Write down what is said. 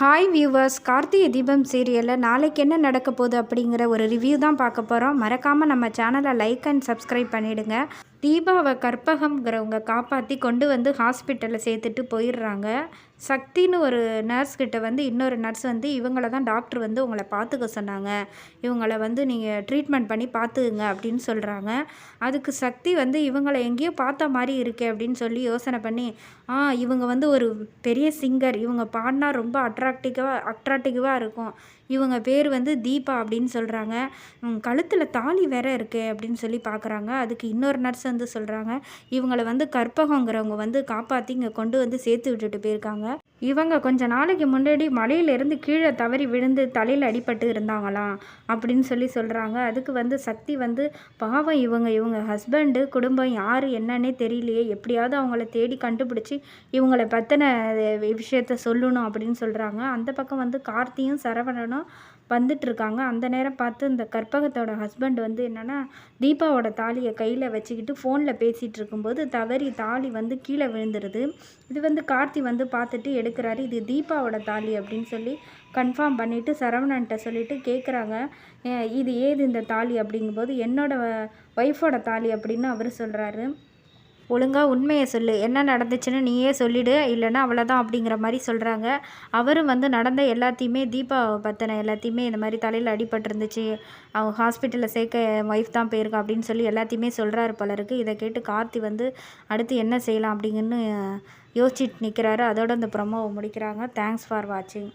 Hi viewers Karthigai Deepam சீரியலில் நாளைக்கு என்ன நடக்க போகுது அப்படிங்கிற ஒரு ரிவ்யூ தான் பார்க்க போகிறோம் மறக்காமல் நம்ம சேனலை லைக் அண்ட் சப்ஸ்கிரைப் பண்ணிவிடுங்க தீபாவை கற்பகம்ங்கிறவங்க காப்பாற்றி கொண்டு வந்து ஹாஸ்பிட்டலில் சேர்த்துட்டு போயிடுறாங்க. சக்தின்னு ஒரு நர்ஸ் கிட்ட வந்து இன்னொரு நர்ஸ் வந்து இவங்கள தான் டாக்டர் வந்து உங்களை பார்த்துக்க சொன்னாங்க. இவங்கள வந்து நீங்கள் ட்ரீட்மெண்ட் பண்ணி பார்த்துக்குங்க அப்படின்னு சொல்கிறாங்க அதுக்கு சக்தி வந்து இவங்களை எங்கேயோ பார்த்த மாதிரி இருக்கே அப்படின்னு சொல்லி யோசனை பண்ணி ஆ இவங்க வந்து ஒரு பெரிய சிங்கர் இவங்க பாடினா ரொம்ப அட்ராக்டிவாக அட்ராக்டிவாக இருக்கும். இவங்க பேர் வந்து தீபா அப்படின்னு சொல்கிறாங்க கழுத்தில் தாலி வேற இருக்கே அப்படின்னு சொல்லி பார்க்குறாங்க அதுக்கு இன்னொரு நர்ஸ் வந்து சொல்கிறாங்க இவங்களை வந்து கற்பகங்கிறவங்க வந்து காப்பாற்றி இங்கே கொண்டு வந்து சேர்த்து விட்டுட்டு போயிருக்காங்க. இவங்க கொஞ்ச நாளைக்கு முன்னாடி மலையிலேருந்து கீழே தவறி விழுந்து தலையில் அடிபட்டு இருந்தாங்களாம் அப்படின்னு சொல்லி சொல்கிறாங்க அதுக்கு வந்து சக்தி வந்து பாவம் இவங்க இவங்க ஹஸ்பண்டு குடும்பம் யார் என்னன்னே தெரியலையே. எப்படியாவது அவங்கள தேடி கண்டுபிடிச்சி இவங்களை பற்றின விஷயத்த சொல்லணும் அப்படின்னு சொல்கிறாங்க அந்த பக்கம் வந்து கார்த்தியும் சரவணனும் வந்துட்டுருக்காங்க அந்த நேரம் பார்த்து இந்த கற்பகத்தோட ஹஸ்பண்ட் வந்து என்னென்னா தீபாவோட தாலியை கையில் வச்சுக்கிட்டு ஃபோனில் பேசிகிட்டு இருக்கும்போது தவறி தாலி வந்து கீழே விழுந்துருது. இது வந்து கார்த்தி வந்து பார்த்துட்டு எடுக்கிறாரு. இது தீபாவோட தாலி அப்படின்னு சொல்லி கன்ஃபார்ம் பண்ணிவிட்டு சரவணன்ட்ட சொல்லிவிட்டு கேட்குறாங்க இது ஏது இந்த தாலி அப்படிங்கும்போது என்னோட ஒய்ஃபோட தாலி அப்படின்னு அவர் சொல்கிறாரு ஒழுங்காக உண்மையை சொல்லு. என்ன நடந்துச்சுன்னு நீயே சொல்லிவிடு இல்லைன்னா அவ்வளோதான் அப்படிங்கிற மாதிரி சொல்கிறாங்க அவரும் வந்து நடந்த எல்லாத்தையுமே தீபா பற்றின எல்லாத்தையுமே இந்த மாதிரி தலையில் அடிபட்டிருந்துச்சு. அவங்க ஹாஸ்பிட்டலில் சேர்க்க ஒய்ஃப் தான் போயிருக்கா அப்படின்னு சொல்லி எல்லாத்தையுமே சொல்கிறாரு பலருக்கு இதை கேட்டு கார்த்தி வந்து அடுத்து என்ன செய்யலாம் அப்படிங்கன்னு யோசிச்சுட்டு நிற்கிறாரு அதோட இந்த ப்ரொமோவை முடிக்கிறாங்க. தேங்க்ஸ் ஃபார் வாட்சிங்